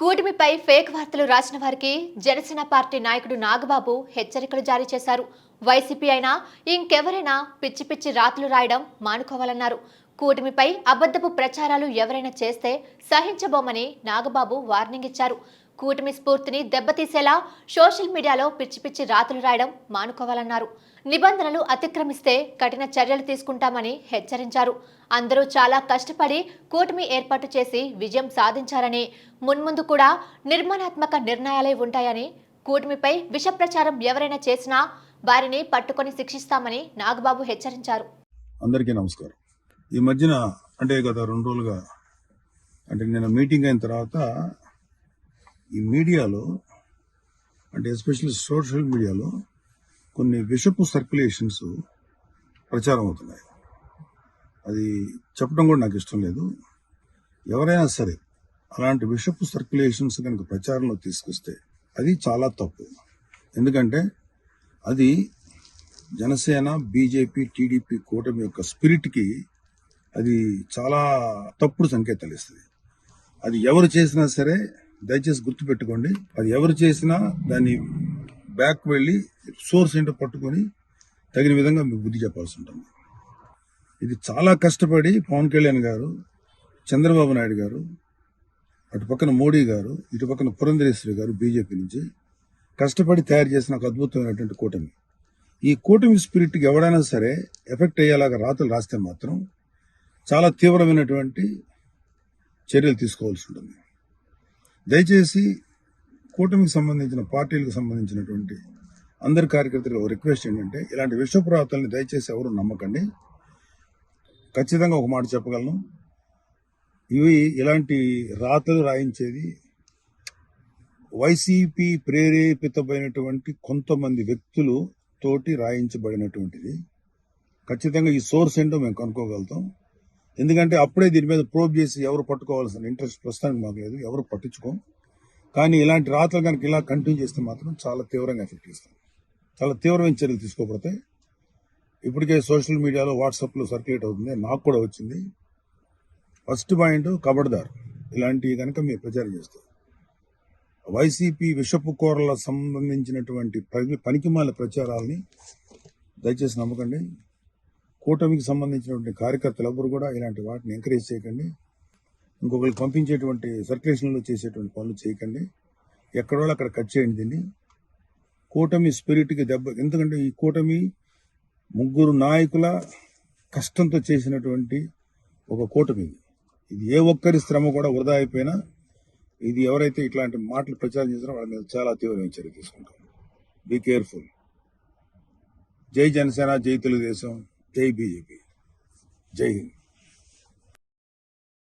కూటమిపై fake వార్తలు రాసిన వారికి జనసేన పార్టీ నాయకుడు నాగబాబు హెచ్చరికలు జారీ చేశారు. వైసీపీ అయినా ఇంకెవరైనా పిచ్చి పిచ్చి రాతలు రాయడం మానుకోవాలన్నారు. కూటమిపై అబద్ధపు ప్రచారాలు ఎవరైనా చేస్తే సహించబోమని నాగబాబు వార్నింగ్ ఇచ్చారు. కూటమి స్ఫూర్తిని దెబ్బతీసేలా సోషల్ మీడియాలో పిచ్చి పిచ్చి రాతలు రాయడం మానుకోవాలన్నారు. నిబంధనలు అతిక్రమిస్తే కఠిన చర్యలు తీసుకుంటామని హెచ్చరించారు. అందరూ చాలా కష్టపడి కూటమి ఏర్పాటు చేసి విజయం సాధించారని మున్ముందు కూడా నిర్మాణాత్మక నిర్ణయాలే ఉంటాయని కూటమిపై విష ప్రచారం ఎవరైనా చేసినా వారిని పట్టుకొని శిక్షిస్తామని నాగబాబు హెచ్చరించారు. అందరికీ నమస్కారం. ఈ మధ్యన అంటే గత రెండు రోజులుగా అంటే నేను మీటింగ్ అయిన తర్వాత ఈ మీడియాలో అంటే ఎస్పెషల్లీ సోషల్ మీడియాలో కొన్ని విషపు సర్క్యులేషన్స్ ప్రచారం అవుతున్నాయి. అది చెప్పడం కూడా నాకు ఇష్టం లేదు. ఎవరైనా సరే అలాంటి విషపు సర్క్యులేషన్స్ కనుక ప్రచారంలో తీసుకొస్తే అది చాలా తప్పు. ఎందుకంటే అది జనసేన బీజేపీ టీడీపీ కూటమి యొక్క స్పిరిట్కి అది చాలా తప్పుడు సంకేతాలు ఇస్తుంది. అది ఎవరు చేసినా సరే దయచేసి గుర్తుపెట్టుకోండి. అది ఎవరు చేసినా దాన్ని బ్యాక్ వెళ్ళి సోర్స్ ఏంటో పట్టుకొని తగిన విధంగా మీకు బుద్ధి చెప్పాల్సి ఉంటుంది. ఇది చాలా కష్టపడి పవన్ కళ్యాణ్ గారు చంద్రబాబు నాయుడు గారు అటు పక్కన మోడీ గారు ఇటు పక్కన పురంధరేశ్వరి గారు బీజేపీ నుంచి కష్టపడి తయారు చేసిన ఒక అద్భుతమైనటువంటి కూటమి. ఈ కూటమి స్పిరిట్కి ఎవడైనా సరే ఎఫెక్ట్ అయ్యేలాగా రాతలు రాస్తే మాత్రం చాలా తీవ్రమైనటువంటి చర్యలు తీసుకోవాల్సి ఉంటుంది. దయచేసి కూటమికి సంబంధించిన పార్టీలకు సంబంధించినటువంటి అందరి కార్యకర్తలకు రిక్వెస్ట్ ఏంటంటే ఇలాంటి విషపు దయచేసి ఎవరు నమ్మకండి. ఖచ్చితంగా ఒక మాట చెప్పగలను. ఇవి ఇలాంటి రాతలు రాయించేది వైసీపీ ప్రేరేపితమైనటువంటి కొంతమంది వ్యక్తులు తోటి రాయించబడినటువంటిది. ఖచ్చితంగా ఈ సోర్స్ ఏంటో మేము కనుక్కోగలుగుతాం. ఎందుకంటే అప్పుడే దీని మీద ప్రోబ్ చేసి ఎవరు పట్టుకోవాల్సిన ఇంట్రెస్ట్ ప్రస్తుతానికి మాకు లేదు ఎవరు పట్టించుకోం. కానీ ఇలాంటి రాత్రులు కనుక ఇలా కంటిన్యూ చేస్తే మాత్రం చాలా తీవ్రంగా ఎఫెక్ట్ చేస్తాం. చాలా తీవ్రమైన చర్యలు తీసుకోబడతాయి. ఇప్పటికే సోషల్ మీడియాలో వాట్సాప్లో సర్క్యులేట్ అవుతుంది. నాకు కూడా వచ్చింది. ఫస్ట్ పాయింట్ కబడ్దార్. ఇలాంటివి కనుక మీరు ప్రచారం చేస్తారు వైసీపీ విషపు కూరల సంబంధించినటువంటి పనికి పనికిమాల ప్రచారాలని దయచేసి నమ్మకండి. కూటమికి సంబంధించినటువంటి కార్యకర్తలు ఎవరు కూడా ఇలాంటి వాటిని ఎంకరేజ్ చేయకండి. ఇంకొకరికి పంపించేటువంటి సర్క్యులేషన్లో చేసేటువంటి పనులు చేయకండి. ఎక్కడో అక్కడ కట్ చేయండి దీన్ని. కూటమి స్పిరిట్కి దెబ్బ ఎందుకంటే ఈ కూటమి ముగ్గురు నాయకుల కష్టంతో చేసినటువంటి ఒక కూటమి ఇది. ఏ ఒక్కరి శ్రమ కూడా వృధా అయిపోయినా ఇది ఎవరైతే ఇట్లాంటి మాటలు ప్రచారం చేసినా వాళ్ళ మీద చాలా తీవ్రమైన చర్య తీసుకుంటాం. బీ కేర్ఫుల్ జై జనసేన జై తెలుగుదేశం. జై బీజేపీ జై హింద్